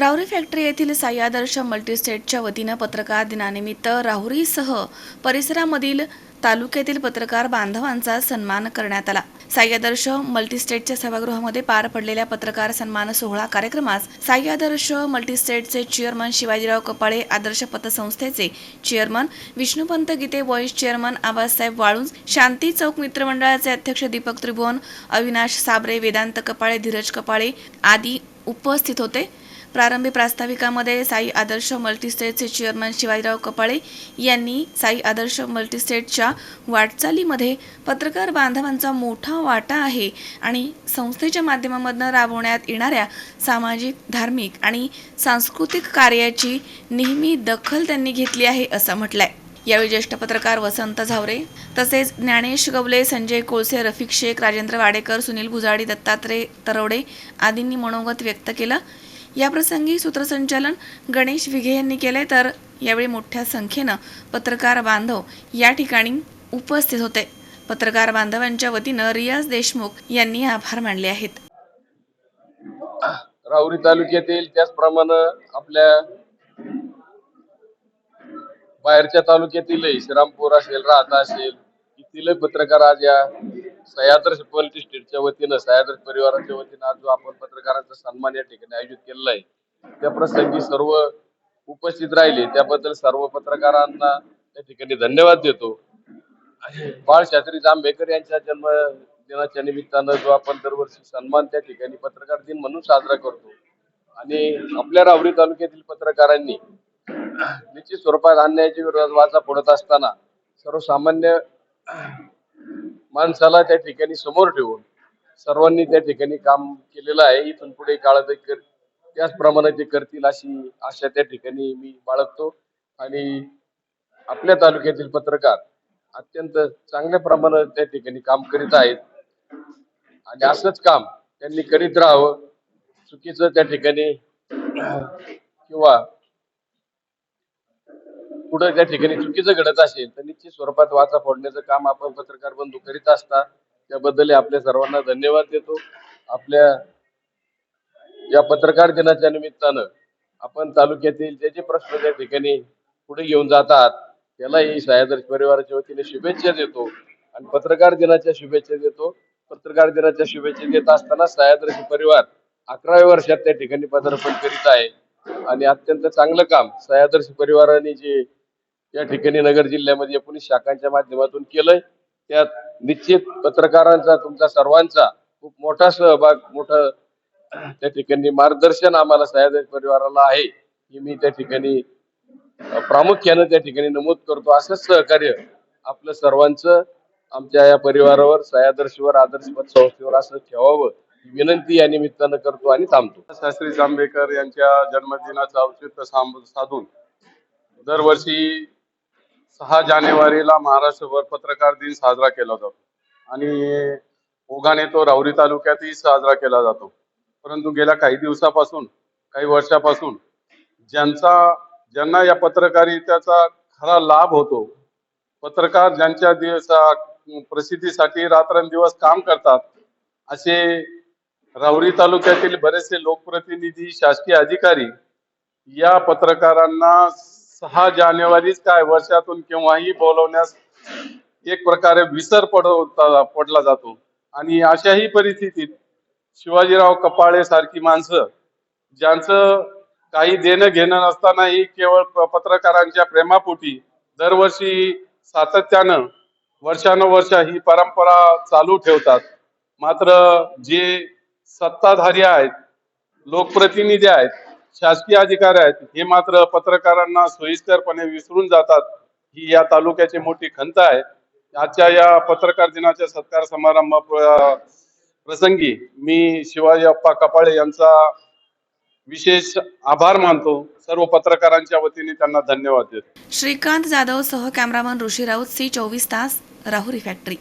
Rahuri factory येथील साई मल्टीस्टेटच्या वतीनं पत्रकार दिनानिमित्त राहुरीसह परिसरामधील तालुक्यातील पत्रकार बांधवांचा सन्मान करण्यात आला. साई मल्टीस्टेटच्या सभागृहामध्ये पार पडलेल्या पत्रकार सन्मान सोहळा कार्यक्रमास साई मल्टीस्टेटचे chairman Shivajirao Kapale Adarsh पतसंस्थेचे chairman Vishnupant Gite vice chairman Abasaheb Walunj Shanti Chowk मित्रमंडळाचे अध्यक्ष दीपक त्रिभुवन अविनाश साबरे वेदांत कपाळे धीरज कपाळे आदी उपस्थित होते. प्रारंभी प्रास्ताविकामध्ये साई आदर्श मल्टीस्टेटचे चेअरमन शिवाजीराव कपाळे यांनी साई आदर्श मल्टीस्टेटच्या वाटचालीमध्ये पत्रकार बांधवांचा मोठा वाटा आहे आणि संस्थेच्या माध्यमामधून राबवण्यात येणाऱ्या सामाजिक धार्मिक आणि सांस्कृतिक कार्याची नेहमी दखल त्यांनी घेतली आहे असं म्हटलंय. यावेळी ज्येष्ठ पत्रकार वसंत झावरे तसेच ज्ञानेश गवले संजय कोळसे रफिक शेख राजेंद्र वाडेकर सुनील भुजाडी दत्तात्रय तरवडे आदींनी मनोगत व्यक्त केलं. याप्रसंगी सूत्रसंचालन गणेश विघे यांनी केले तर यावेळी मोठ्या संख्येनं पत्रकार बांधव या ठिकाणी उपस्थित होते. पत्रकार बांधवांच्या वतीनं रियाज देशमुख यांनी आभार मानले आहेत. राहुरी तालुक्यातील त्याचप्रमाणे आपल्या बाहेरच्या तालुक्यातीलही श्रीरामपूर असेल राहता असेल तिथले पत्रकार आज या सह्याद्र पॉलिटी स्टेटच्या वतीनं सह्याद्री परिवाराच्या वतीनं आज जो आपण पत्रकारांचा सन्मान या ठिकाणी आयोजित केलेला आहे त्या प्रसंगी सर्व उपस्थित राहिले. त्याबद्दल सर्व पत्रकारांना त्या ठिकाणी धन्यवाद देतो. बाळ शास्त्री जांभेकर यांच्या जन्म दिनाच्या निमित्तानं जो आपण दरवर्षी सन्मान त्या ठिकाणी पत्रकार दिन म्हणून साजरा करतो. आणि आपल्या रावरी तालुक्यातील पत्रकारांनी निश्चित स्वरूपात अन्यायाच्या विरोधात वाचा फोडत असताना सर्वसामान्य माणसाला त्या ठिकाणी समोर ठेवून सर्वांनी त्या ठिकाणी काम केलेलं आहे. इथून पुढे काळात कर- त्याचप्रमाणे ते करतील अशी आशा त्या ठिकाणी मी बाळगतो. आणि आपल्या तालुक्यातील पत्रकार अत्यंत चांगल्या प्रमाणात त्या ठिकाणी काम करीत आहेत. आणि असंच काम त्यांनी करीत राहावं. चुकीचं त्या ठिकाणी किंवा कुठं त्या ठिकाणी चुकीचं घडत असेल तर निश्चित स्वरूपात वाचा फोडण्याचं काम आपण पत्रकार बंधू करीत असता. त्याबद्दल आपल्या सर्वांना धन्यवाद देतो. आपल्या या पत्रकार दिनाच्या निमित्तानं आपण तालुक्यातील जे जे प्रश्न त्या ठिकाणी पुढे घेऊन जातात त्यालाही सह्याद्री परिवाराच्या वतीने शुभेच्छा देतो आणि पत्रकार दिनाच्या शुभेच्छा देतो. पत्रकार दिनाच्या शुभेच्छा देत असताना सह्याद्री परिवार अकराव्या वर्षात त्या ठिकाणी पदार्पण करीत आहे. आणि अत्यंत चांगलं काम सह्याद्री परिवाराने जे या ठिकाणी नगर जिल्ह्यामध्ये एकोणीस शाखांच्या माध्यमातून केलंय. त्यात निश्चित पत्रकारांचा तुमचा सर्वांचा खूप मोठा सहभाग मोठं त्या ठिकाणी मार्गदर्शन आम्हाला सह्याद्री परिवाराला आहे हे मी त्या ठिकाणी प्रामुख्यानं त्या ठिकाणी नमूद करतो. असंच सहकार्य आपलं सर्वांचं आमच्या या परिवारावर सह्यादर्शीवर आदर्श संस्थेवर असं ठेवावं विनंती या निमित्तानं करतो आणि थांबतो. शास्त्री जांभेकर यांच्या जन्मदिनाचं औचित्य साधून दरवर्षी सहा जानेवारीला महाराष्ट्रभर पत्रकार दिन साजरा केला जातो. आणि ओघाने तो राहुरी तालुक्यातही साजरा केला जातो. परंतु गेल्या काही दिवसापासून काही वर्षापासून ज्यांचा ज्यांना या पत्रकारितेचा खरा लाभ होतो पत्रकार ज्यांच्या दिवसा प्रसिद्धीसाठी रात्रंदिवस काम करतात असे राहुरी तालुक्यातील बरेचसे लोकप्रतिनिधी शासकीय अधिकारी या पत्रकारांना सहा जानेवारीच काय वर्षातून केव्हाही बोलवण्यास एक प्रकारे विसर पडवता पडला जातो. आणि अशाही परिस्थितीत शिवाजीराव कपाळे सारखी माणसं ज्यांचं काही देणं घेणं नसतानाही केवळ प- पत्रकारांच्या प्रेमापोटी दरवर्षी सातत्यानं वर्षानुवर्ष ही परंपरा चालू ठेवतात. मात्र जे सत्ताधारी आहेत लोकप्रतिनिधी आहेत शासकीय अधिकारी आहेत. हे मात्र पत्रकारांना सोयीस्करपणे विसरून जातात. ही या तालुक्याची मोठी खंत आहे. आजच्या या पत्रकार दिनाच्या सत्कार समारंभ प्रसंगी मी शिवाजी अप्पा कपाळे यांचा विशेष आभार मानतो. सर्व पत्रकारांच्या वतीने त्यांना धन्यवाद देतो. श्रीकांत जाधव सह कॅमेरामन ऋषी राऊत सी चोवीस तास राहुरी फॅक्टरी.